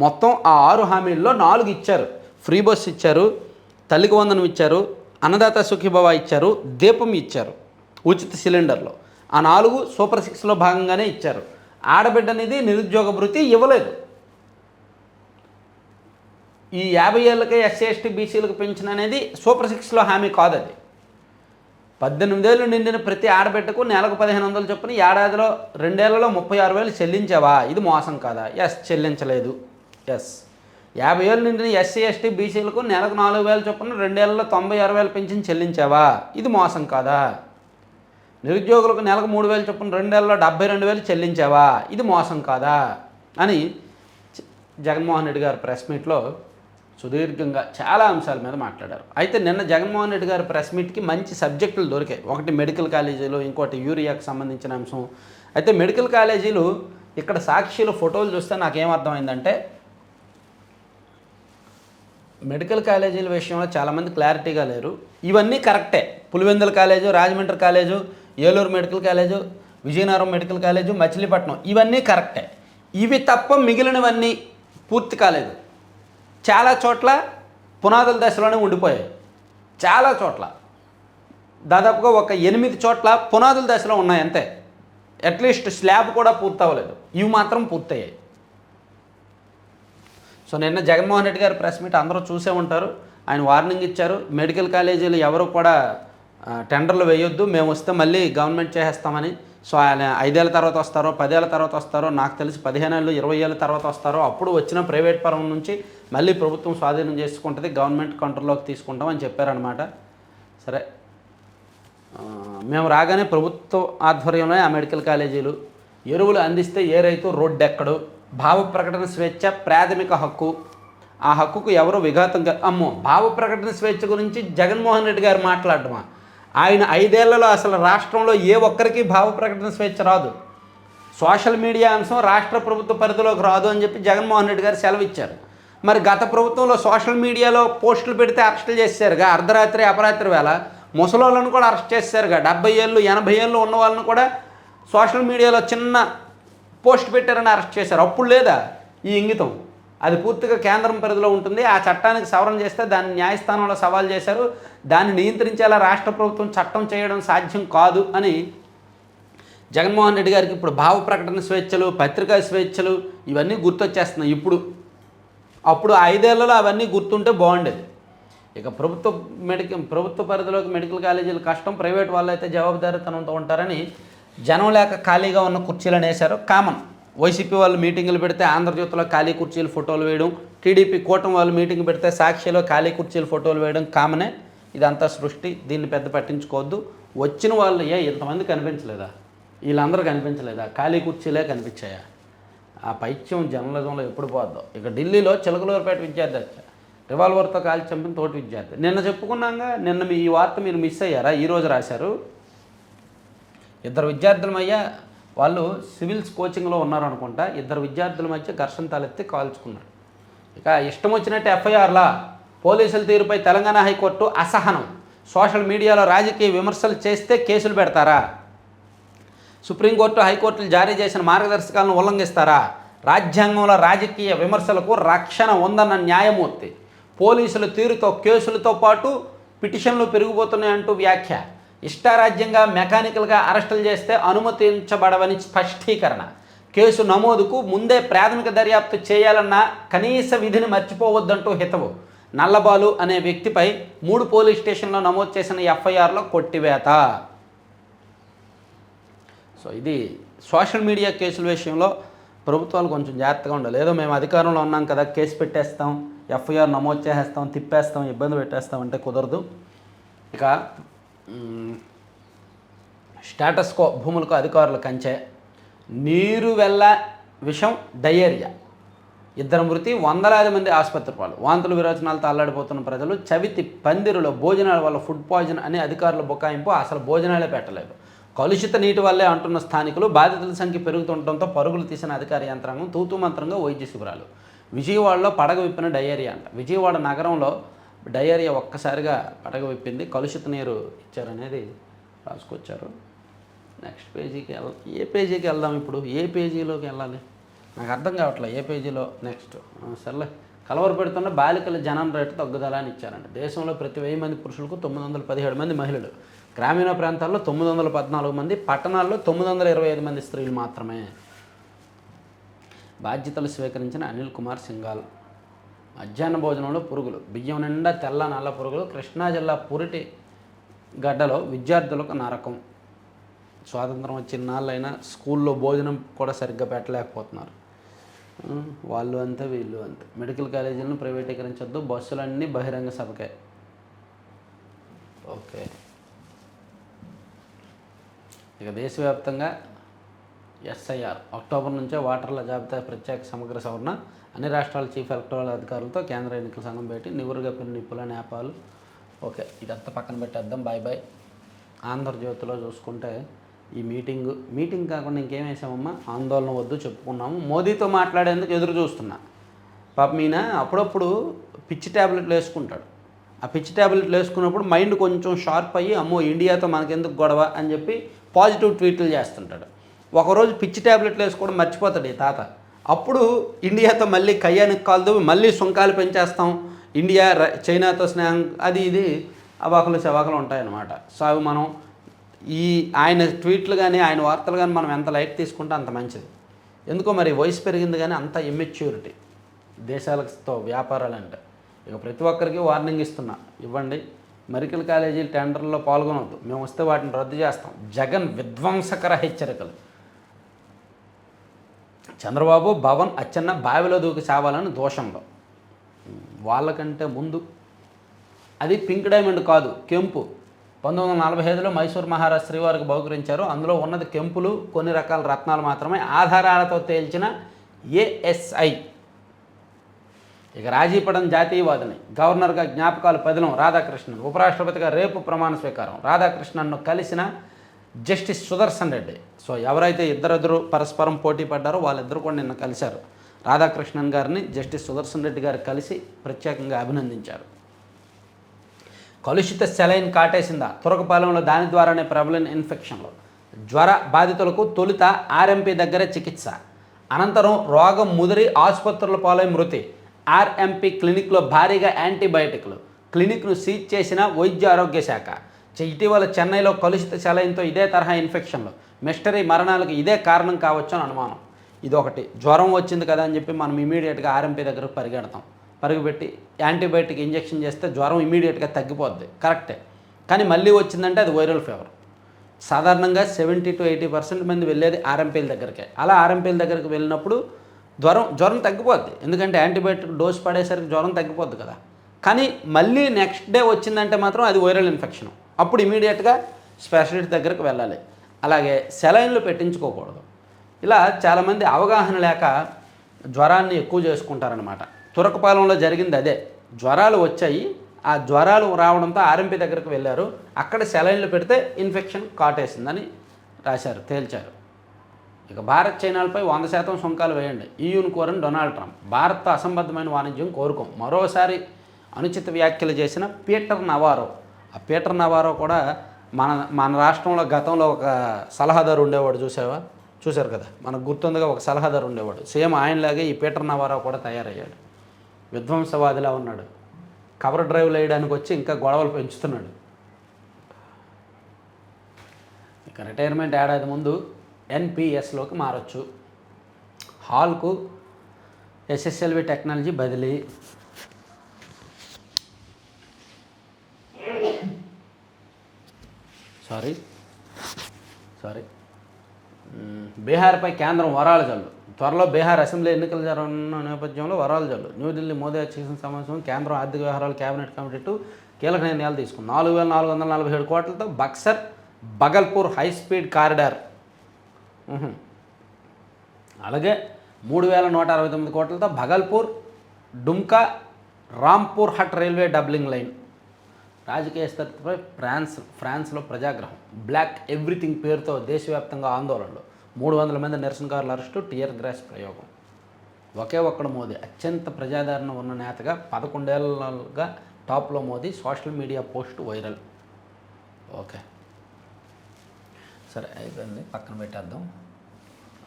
మొత్తం ఆ ఆరు హామీల్లో నాలుగు ఇచ్చారు. ఫ్రీ బస్ ఇచ్చారు తల్లికి వందనం ఇచ్చారు అన్నదాత సుఖీభవ ఇచ్చారు దీపం ఇచ్చారు ఉచిత సిలిండర్లో. ఆ నాలుగు సూపర్ సిక్స్లో భాగంగానే ఇచ్చారు. ఆడబిడ్డ అనేది నిరుద్యోగ భృతి ఇవ్వలేదు. ఈ యాభై ఏళ్ళకే ఎస్సీ ఎస్టీ బీసీలకు పెన్షన్ అనేది సూపర్ సిక్స్లో హామీ కాదు అది పద్దెనిమిదేళ్ళు నిండిన ప్రతి ఆడబిడ్డకు నెలకు పదిహేను వందలు చొప్పున ఏడాదిలో రెండేళ్ళలో ముప్పై ఆరు వేలు చెల్లించావా? ఇది మోసం కాదా? ఎస్ చెల్లించలేదు. ఎస్. యాభై ఏళ్ళు నిండిన ఎస్సీ ఎస్టీ బీసీలకు నెలకు నాలుగు వేల చొప్పున రెండేళ్ళలో తొంభై ఆరు వేలు పెంచిన చెల్లించావా? ఇది మోసం కాదా? నిరుద్యోగులకు నెలకు మూడు వేలు చొప్పున రెండేళ్ళలో డెబ్బై రెండు వేలు చెల్లించావా? ఇది మోసం కాదా? అని జగన్మోహన్ రెడ్డి గారు ప్రెస్ మీట్లో సుదీర్ఘంగా చాలా అంశాల మీద మాట్లాడారు. అయితే నిన్న జగన్మోహన్ రెడ్డి గారి ప్రెస్ మీట్కి మంచి సబ్జెక్టులు దొరికాయి. ఒకటి మెడికల్ కాలేజీలు ఇంకోటి యూరియాకి సంబంధించిన అంశం. అయితే మెడికల్ కాలేజీలు ఇక్కడ సాక్షిలో ఫోటోలు చూస్తే నాకేం అర్థమైందంటే మెడికల్ కాలేజీల విషయంలో చాలామంది క్లారిటీగా లేరు. ఇవన్నీ కరెక్టే. Pulivendula college Rajahmundry college Eluru medical college Vizianagaram medical college Machilipatnam ఇవన్నీ కరెక్టే. ఇవి తప్ప మిగిలినవన్నీ పూర్తి కాలేదు. చాలా చోట్ల పునాదుల దశలోనే ఉండిపోయాయి. చాలా చోట్ల. దాదాపుగా ఒక ఎనిమిది చోట్ల పునాదుల దశలో ఉన్నాయి అంతే. అట్లీస్ట్ స్లాబ్ కూడా పూర్తి అవ్వలేదు ఇవి మాత్రం పూర్తయ్యాయి. సో నిన్న జగన్మోహన్ రెడ్డి గారి ప్రెస్ మీట్ అందరూ చూసే ఉంటారు. ఆయన వార్నింగ్ ఇచ్చారు. మెడికల్ కాలేజీలు ఎవరు కూడా టెండర్లు వేయొద్దు. మేము వస్తే మళ్ళీ గవర్నమెంట్ చేసేస్తామని సో ఆయన ఐదేళ్ళ తర్వాత వస్తారో పదేళ్ళ తర్వాత వస్తారో నాకు తెలిసి పదిహేను ఏళ్ళు ఇరవై ఏళ్ళ తర్వాత వస్తారో అప్పుడు వచ్చిన ప్రైవేట్ పరం నుంచి మళ్ళీ ప్రభుత్వం స్వాధీనం చేసుకుంటుంది గవర్నమెంట్ కంట్రోల్లోకి తీసుకుంటామని చెప్పారనమాట సరే. మేము రాగానే ప్రభుత్వ ఆధ్వర్యంలో ఆ మెడికల్ కాలేజీలు ఎరువులు అందిస్తే ఏ రైతు రోడ్డు ఎక్కడు భావ ప్రకటన స్వేచ్ఛ ప్రాథమిక హక్కు. ఆ హక్కుకు ఎవరు విఘాతంగా అమ్మో భావ ప్రకటన స్వేచ్ఛ గురించి జగన్మోహన్ రెడ్డి గారు మాట్లాడటమా? ఆయన ఐదేళ్ళలో అసలు రాష్ట్రంలో ఏ ఒక్కరికి భావ ప్రకటన స్వేచ్ఛ రాదు. సోషల్ మీడియా అంశం రాష్ట్ర ప్రభుత్వ పరిధిలోకి రాదు అని చెప్పి జగన్మోహన్ రెడ్డి గారు సెలవు ఇచ్చారు మరి గత ప్రభుత్వంలో సోషల్ మీడియాలో పోస్టులు పెడితే అరెస్టులు చేశారుగా అర్ధరాత్రి అపరాత్రి వేళ ముసలోళ్ళను కూడా అరెస్ట్ చేశారుగా డెబ్బై ఏళ్ళు ఎనభై ఏళ్ళు ఉన్న వాళ్ళని కూడా సోషల్ మీడియాలో చిన్న పోస్ట్ పెట్టారని అరెస్ట్ చేశారు. అప్పుడు లేదా ఈ ఇంగితం? అది పూర్తిగా కేంద్రం పరిధిలో ఉంటుంది. ఆ చట్టానికి సవరణ చేస్తే దాన్ని న్యాయస్థానంలో సవాల్ చేశారు. దాన్ని నియంత్రించేలా రాష్ట్ర ప్రభుత్వం చట్టం చేయడం సాధ్యం కాదు అని జగన్మోహన్ రెడ్డి గారికి ఇప్పుడు భావ ప్రకటన స్వేచ్ఛలు పత్రికా స్వేచ్ఛలు ఇవన్నీ గుర్తొచ్చేస్తున్నాయి ఇప్పుడు. అప్పుడు ఐదేళ్ళలో అవన్నీ గుర్తుంటే బాగుండేది. ఇక ప్రభుత్వ మెడికల్ ప్రభుత్వ పరిధిలోకి మెడికల్ కాలేజీలు కష్టం ప్రైవేట్ వాళ్ళు అయితే జవాబుదారీతనంతో ఉంటారని జనం లేక ఖాళీగా ఉన్న కుర్చీలను వేశారు. కామన్. వైసీపీ వాళ్ళు మీటింగులు పెడితే ఆంధ్రజ్యోతిలో ఖాళీ కుర్చీలు ఫోటోలు వేయడం టీడీపీ కూటమి వాళ్ళు మీటింగ్ పెడితే సాక్షిలో ఖాళీ కుర్చీలు ఫోటోలు వేయడం కామనే ఇదంతా సృష్టి. దీన్ని పెద్ద పట్టించుకోవద్దు. వచ్చిన వాళ్ళు ఏ ఇంతమంది కనిపించలేదా? వీళ్ళందరూ కనిపించలేదా? ఖాళీ కుర్చీలే కనిపించాయా? ఆ పైత్యం జర్నలిజంలో ఎప్పుడు పోద్దో? ఇక ఢిల్లీలో చిలకలూరుపేట విద్యార్థి వచ్చా. రివాల్వర్తో కాల్చి చంపిన తోటి విద్యార్థి. నిన్న చెప్పుకున్నాగా నిన్న మీ ఈ వార్త మీరు మిస్ అయ్యారా? ఈరోజు రాశారు. ఇద్దరు విద్యార్థులమయ్యా వాళ్ళు సివిల్స్ కోచింగ్లో ఉన్నారనుకుంటా ఇద్దరు విద్యార్థుల మధ్య ఘర్షణ తలెత్తి కాల్చుకున్నారు. ఇక ఇష్టం వచ్చినట్టు ఎఫ్ఐఆర్లా పోలీసుల తీరుపై తెలంగాణ హైకోర్టు అసహనం. సోషల్ మీడియాలో రాజకీయ విమర్శలు చేస్తే కేసులు పెడతారా? సుప్రీంకోర్టు హైకోర్టులు జారీ చేసిన మార్గదర్శకాలను ఉల్లంఘిస్తారా? రాజ్యాంగంలో రాజకీయ విమర్శలకు రక్షణ ఉందన్న న్యాయమూర్తి. పోలీసుల తీరుతో కేసులతో పాటు పిటిషన్లు పెరిగిపోతున్నాయంటూ వ్యాఖ్య. ఇష్టారాజ్యంగా మెకానికల్గా అరెస్టులు చేస్తే అనుమతించబడవని స్పష్టీకరణ. కేసు నమోదుకు ముందే ప్రాథమిక దర్యాప్తు చేయాలన్న కనీస విధిని మర్చిపోవద్దంటూ హితవు. నల్లబాలు అనే వ్యక్తిపై మూడు పోలీస్ స్టేషన్లో నమోదు చేసిన ఎఫ్ఐఆర్లో కొట్టివేత. సో ఇది సోషల్ మీడియా కేసుల విషయంలో ప్రభుత్వాలు కొంచెం జాగ్రత్తగా ఉండాలి. ఏదో మేము అధికారంలో ఉన్నాం కదా కేసు పెట్టేస్తాం ఎఫ్ఐఆర్ నమోదు చేసేస్తాం తిప్పేస్తాం ఇబ్బంది పెట్టేస్తాం అంటే కుదరదు. ఇక స్టేటస్ కో భూములకు అధికారుల కంచె నీరు వెళ్ళ విషం డయేరియా. ఇద్దరు మృతి వందలాది మంది ఆసుపత్రి పాలు. వాంతులు విరోచనాలతో అల్లాడిపోతున్న ప్రజలు చవితి పందిరులో భోజనాల వల్ల ఫుడ్ పాయిజన్ అని అధికారుల బుకాయింపు అసలు భోజనాలే పెట్టలేదు. కలుషిత నీటి వల్లే అంటున్న స్థానికులు బాధితుల సంఖ్య పెరుగుతుండటంతో పరుగులు తీసిన అధికార యంత్రాంగం తూతూ మంత్రంగా వైద్య శిబిరాలు. విజయవాడలో పడగ విప్పిన డయేరియా అంట. విజయవాడ నగరంలో డయేరియా ఒక్కసారిగా పడగ విప్పింది. కలుషిత నీరు ఇచ్చారనేది రాసుకొచ్చారు. నెక్స్ట్ పేజీకి వెళ్ ఏ పేజీకి వెళ్దాం ఇప్పుడు? ఏ పేజీలోకి వెళ్ళాలి? నాకు అర్థం కావట్లేదు ఏ పేజీలో? నెక్స్ట్. సర్లే. కలవర పెడుతున్న బాలికల జనం రేటు తగ్గుదల అని ఇచ్చారండి దేశంలో ప్రతి వెయ్యి మంది పురుషులకు తొమ్మిది వందల పదిహేడు మంది మహిళలు. గ్రామీణ ప్రాంతాల్లో తొమ్మిది వందల పద్నాలుగు మంది పట్టణాల్లో తొమ్మిది వందల ఇరవై ఐదు మంది స్త్రీలు మాత్రమే. బాధ్యతలు స్వీకరించిన అనిల్ కుమార్ సింగాల్ మధ్యాహ్న భోజనంలో పురుగులు. బియ్యం నిండా తెల్ల నల్ల పురుగులు. కృష్ణా జిల్లా పురిటి గడ్డలో విద్యార్థులకు నరకం. స్వాతంత్రం వచ్చిన నాళ్ళైనా స్కూల్లో భోజనం కూడా సరిగ్గా పెట్టలేకపోతున్నారు. వాళ్ళు అంతే వీళ్ళు అంతే. మెడికల్ కాలేజీలను ప్రైవేటీకరించొద్దు. బస్సులన్నీ బహిరంగ సభకే. ఓకే. ఇక దేశవ్యాప్తంగా ఎస్ఐఆర్ అక్టోబర్ నుంచే వాటర్ల జాబితా ప్రత్యేక సమగ్ర సవరణ అన్ని రాష్ట్రాల చీఫ్ ఎలక్టోరల్ అధికారులతో కేంద్ర ఎన్నికల సంఘం పెట్టి నివురుగా నిప్పుల నేపాలు. ఓకే ఇదంతా పక్కన పెట్టేద్దాం. బాయ్ బాయ్ ఆంధ్రజ్యోతిలో చూసుకుంటే ఈ మీటింగ్ మీటింగ్ కాకుండా ఇంకేం వేసామమ్మా? ఆందోళన వద్దు చెప్పుకున్నాము. మోదీతో మాట్లాడేందుకు ఎదురు చూస్తున్నా. పాప మీన అప్పుడప్పుడు పిచ్చి ట్యాబ్లెట్లు వేసుకుంటాడు. ఆ పిచ్చి ట్యాబ్లెట్లు వేసుకున్నప్పుడు మైండ్ కొంచెం షార్ప్ అయ్యి అమ్మో ఇండియాతో మనకెందుకు గొడవ అని చెప్పి పాజిటివ్ ట్వీట్లు చేస్తుంటాడు. ఒకరోజు పిచ్చి ట్యాబ్లెట్లు వేసుకోవడం మర్చిపోతాడు ఈ తాత. అప్పుడు ఇండియాతో మళ్ళీ కయ్యానికి కాలదు మళ్ళీ సుంకాలు పెంచేస్తాం. ఇండియా చైనాతో స్నేహం అది ఇది అవాకులు చవాకులు ఉంటాయన్నమాట. సో అవి మనం ఈ ఆయన ట్వీట్లు కానీ ఆయన వార్తలు కానీ మనం ఎంత లైట్ తీసుకుంటే అంత మంచిది. ఎందుకో మరి వయసు పెరిగింది కానీ అంత ఇమ్మెచ్యూరిటీ దేశాలతో వ్యాపారాలు అంటే. ఇక ప్రతి ఒక్కరికి వార్నింగ్ ఇస్తున్నా. ఇవ్వండి. మెడికల్ కాలేజీ టెండర్లో పాల్గొనవద్దు మేము వస్తే వాటిని రద్దు చేస్తాం. జగన్ విధ్వంసకర హెచ్చరికలు. చంద్రబాబు భవన్ అచ్చన్న బావిలో దూకి చావాలని దోషంలో. వాళ్ళకంటే ముందు. అది పింక్ డైమండ్ కాదు కెంపు. పంతొమ్మిది వందల నలభై ఐదులో మైసూర్ మహారాజ్ శ్రీవారికి బహుకరించారు. అందులో ఉన్నది కెంపులు కొన్ని రకాల రత్నాలు మాత్రమే. ఆధారాలతో తేల్చిన ఏఎస్ఐ ఇక రాజీపడం జాతీయవాదిని. గవర్నర్గా జ్ఞాపకాలు పదిలం రాధాకృష్ణన్. ఉపరాష్ట్రపతిగా రేపు ప్రమాణ స్వీకారం. రాధాకృష్ణన్ను కలిసిన జస్టిస్ సుదర్శన్ రెడ్డి. సో ఎవరైతే ఇద్దరిద్దరు పరస్పరం పోటీ పడ్డారో వాళ్ళిద్దరు కూడా నిన్న కలిశారు. రాధాకృష్ణన్ గారిని జస్టిస్ సుదర్శన్ రెడ్డి గారు కలిసి ప్రత్యేకంగా అభినందించారు. కలుషిత సెలైన్ కాటేసిందా? తురకపాలెంలో దాని ద్వారానే ప్రబలిన ఇన్ఫెక్షన్లు. జ్వర బాధితులకు తొలుత ఆర్ఎంపీ దగ్గరే చికిత్స. అనంతరం రోగం ముదిరి ఆసుపత్రుల పాలై మృతి. ఆర్ఎంపీ క్లినిక్లో భారీగా యాంటీబయాటిక్లు. క్లినిక్ను సీజ్ చేసిన వైద్య ఆరోగ్య శాఖ. ఇటీవల చెన్నైలో కలుషిత సెలైన్తో ఇదే తరహా ఇన్ఫెక్షన్లు మిస్టరీ మరణాలకు ఇదే కారణం కావచ్చు అని అనుమానం. ఇదొకటి. జ్వరం వచ్చింది కదా అని చెప్పి మనం ఇమీడియట్గా ఆర్ఎంపీ దగ్గరకు పరిగెడతాం. పరుగుపెట్టి యాంటీబయాటిక్ ఇంజెక్షన్ చేస్తే జ్వరం ఇమీడియట్గా తగ్గిపోద్ది. కరెక్టే. కానీ మళ్ళీ వచ్చిందంటే అది వైరల్ ఫీవర్ సాధారణంగా సెవెంటీ టు ఎయిటీ పర్సెంట్ మంది వెళ్ళేది ఆర్ఎంపీల దగ్గరికే. అలా ఆర్ఎంపీల దగ్గరికి వెళ్ళినప్పుడు జ్వరం జ్వరం తగ్గిపోద్ది. ఎందుకంటే యాంటీబయాటిక్ డోస్ పడేసరికి జ్వరం తగ్గిపోద్ది కదా. కానీ మళ్ళీ నెక్స్ట్ డే వచ్చిందంటే మాత్రం అది వైరల్ ఇన్ఫెక్షన్ అప్పుడు ఇమీడియట్గా స్పెషలిస్ట్ దగ్గరకు వెళ్ళాలి. అలాగే సెలైన్లు పెట్టించుకోకూడదు. ఇలా చాలామంది అవగాహన లేక జ్వరాన్ని ఎక్కువ చేసుకుంటారనమాట తురకపాలెంలో జరిగింది అదే. జ్వరాలు వచ్చాయి. ఆ జ్వరాలు రావడంతో ఆర్ఎంపీ దగ్గరికి వెళ్ళారు. అక్కడ సెలైన్లు పెడితే ఇన్ఫెక్షన్ కాటేసిందని రాశారు తేల్చారు. ఇక భారత్ చైనాలపై వంద శాతం సుంకాలు వేయండి. ఈయూను కోరని డొనాల్డ్ ట్రంప్. భారత్ అసంబద్ధమైన వాణిజ్యం కోరుకోం. మరోసారి అనుచిత వ్యాఖ్యలు చేసిన పీటర్ నవారో ఆ పీటర్ నవారో కూడా మన మన రాష్ట్రంలో గతంలో ఒక సలహాదారు ఉండేవాడు చూసావా? చూశారు కదా? మనకు గుర్తుందిగా ఒక సలహాదారు ఉండేవాడు. సేమ్ ఆయనలాగే ఈ పీటర్ నవారో కూడా తయారయ్యాడు. విధ్వంసవాదిలా ఉన్నాడు. కవర్ డ్రైవ్లు వేయడానికి వచ్చి ఇంకా గొడవలు పెంచుతున్నాడు. ఇక రిటైర్మెంట్ ఏడాది ముందు ఎన్పిఎస్లోకి మారచ్చు. హాల్కు ఎస్ఎస్ఎల్వి టెక్నాలజీ బదిలీ. సారీ సారీ బీహార్పై కేంద్రం వరాల జల్లు. త్వరలో బీహార్ అసెంబ్లీ ఎన్నికలు జరగనున్న నేపథ్యంలో వరాల జల్లు. న్యూఢిల్లీ మోదీ చేసిన సమావేశం కేంద్రం ఆర్థిక వ్యవహారాల కేబినెట్ కమిటీ కీలక నిర్ణయాలు తీసుకుంది. నాలుగు వేల నాలుగు వందల నలభై ఏడు కోట్లతో Buxar Bhagalpur high speed corridor. అలాగే మూడు వేల నూట అరవై తొమ్మిది కోట్లతో Bhagalpur Dumka Rampurhat railway doubling line. రాజకీయ స్థితిపై ఫ్రాన్స్ ఫ్రాన్స్లో ప్రజాగ్రహం. బ్లాక్ ఎవ్రీథింగ్ పేరుతో దేశవ్యాప్తంగా ఆందోళనలు. మూడు వందల మంది నిరసనకారుల అరెస్టు టియర్ గ్రాస్ ప్రయోగం. ఒకే ఒక్కడు మోదీ. అత్యంత ప్రజాదరణ ఉన్న నేతగా పదకొండేళ్ళగా టాప్లో Modi social media post viral. Okay. సరే అయిపోయింది. పక్కన పెట్టేద్దాం.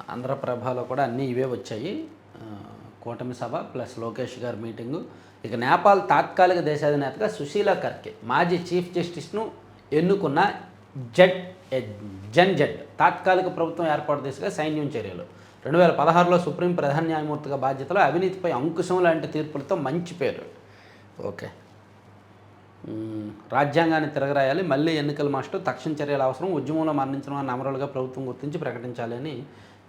ఆంధ్రప్రభలో కూడా అన్నీ ఇవే వచ్చాయి. కూటమి సభ ప్లస్ లోకేష్ గారి మీటింగు. ఇక నేపాల్ తాత్కాలిక దేశాధినేతగా సుశీల కర్కే మాజీ చీఫ్ జస్టిస్ను ఎన్నుకున్న జడ్ ఎ, జన్ జడ్ తాత్కాలిక ప్రభుత్వం ఏర్పాటు దిశగా సైన్యం చర్యలు. రెండు వేల పదహారులో సుప్రీం ప్రధాన న్యాయమూర్తిగా బాధ్యతలో అవినీతిపై అంకుశం లాంటి తీర్పులతో మంచి పేరు. ఓకే. రాజ్యాంగాన్ని తిరగరాయాలి మళ్ళీ ఎన్నికల మాస్టర్ తక్షణ చర్యలు అవసరం ఉద్యమంలో మరణించిన వారిని అమరులుగా ప్రభుత్వం గుర్తించి ప్రకటించాలి అని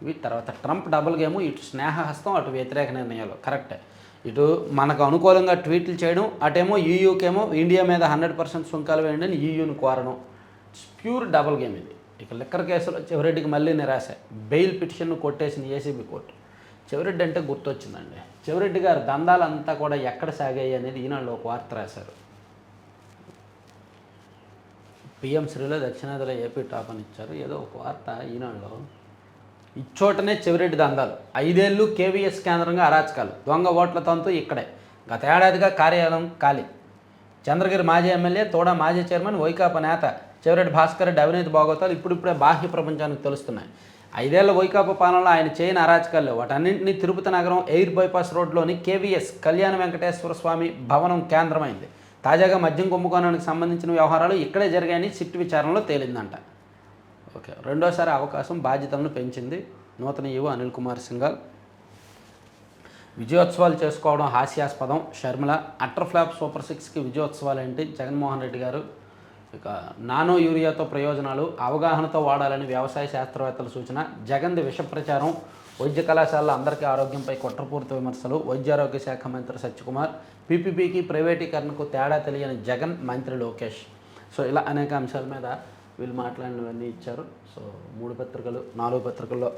ఇవి తర్వాత ట్రంప్ డబుల్ గేమ్ ఇటు స్నేహహస్తం అటు వ్యతిరేక నిర్ణయాలు. కరెక్టే. ఇటు మనకు అనుకూలంగా ట్వీట్లు చేయడం అటేమో యూయూకేమో ఇండియా మీద హండ్రెడ్ పర్సెంట్ సుంకాలు వేయండి అని యూయూని కోరడం. ప్యూర్ డబుల్ గేమ్ ఇది. ఇక లిక్కర్ కేసులో చివరెడ్డికి మళ్ళీ నిరాశ బెయిల్ పిటిషన్ను కొట్టేసిన ఏసీబీ కోర్టు. చివరెడ్డి అంటే గుర్తొచ్చిందండి. చివరెడ్డి గారు దందాలంతా కూడా ఎక్కడ సాగాయి అనేది ఈనాడు ఒక వార్త రాశారు. పిఎం శ్రీలో దక్షిణాదిలో ఏపీ టాప్ అని ఇచ్చారు. ఏదో ఒక వార్త ఈనాడులో ఇచ్చోటనే చెవిరెడ్డి దందాలు. ఐదేళ్ళు కేవీఎస్ కేంద్రంగా అరాచకాలు. దొంగ ఓట్ల తంతు ఇక్కడే. గత ఏడాదిగా కార్యాలయం ఖాళీ. చంద్రగిరి మాజీ ఎమ్మెల్యే తోడా మాజీ చైర్మన్ వైకాపా నేత చెవిరెడ్డి భాస్కర్ రెడ్డి అవినీతి బాగోతాలు ఇప్పుడిప్పుడే బాహ్య ప్రపంచానికి తెలుస్తున్నాయి. ఐదేళ్ళ వైకాపా పాలనలో ఆయన చేయని అరాచకాలు వాటన్నింటినీ తిరుపతి నగరం ఎయిర్ బైపాస్ రోడ్లోని కేవీఎస్ కళ్యాణ వెంకటేశ్వర స్వామి భవనం కేంద్రమైంది. తాజాగా మద్యం కుంభకోణానికి సంబంధించిన వ్యవహారాలు ఇక్కడే జరిగాయని సిట్ విచారణలో తేలిందంట. ఓకే. రెండోసారి అవకాశం బాధ్యతలను పెంచింది నూతన యువ అనిల్ కుమార్ సింగల్ విజయోత్సవాలు చేసుకోవడం హాస్యాస్పదం. షర్మిల అట్టర్ ఫ్లాప్ సూపర్ సిక్స్కి విజయోత్సవాలు ఏంటి? జగన్మోహన్ రెడ్డి గారు. ఇక నానో యూరియాతో ప్రయోజనాలు అవగాహనతో వాడాలని వ్యవసాయ శాస్త్రవేత్తల సూచన జగన్ది విష ప్రచారం వైద్య కళాశాలల అందరికీ ఆరోగ్యంపై కుట్రపూరిత విమర్శలు వైద్యారోగ్య శాఖ మంత్రి సత్యకుమార్ పీపీపీకి ప్రైవేటీకరణకు తేడా తెలియని జగన్ మంత్రి లోకేష్. సో ఇలా అనేక అంశాల మీద వీళ్ళు మాట్లాడినవన్నీ ఇచ్చారు. సో మూడు పత్రికలు నాలుగు పత్రికల్లో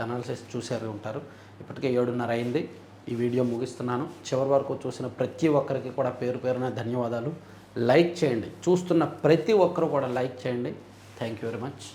అనాలిసిస్ చూసారు ఉంటారు. ఇప్పటికే ఏడున్నర అయింది. ఈ వీడియో ముగిస్తున్నాను. చివరి వరకు చూసిన ప్రతి ఒక్కరికి కూడా పేరు పేరున ధన్యవాదాలు. లైక్ చేయండి. చూస్తున్న ప్రతి ఒక్కరు కూడా లైక్ చేయండి. Thank you very much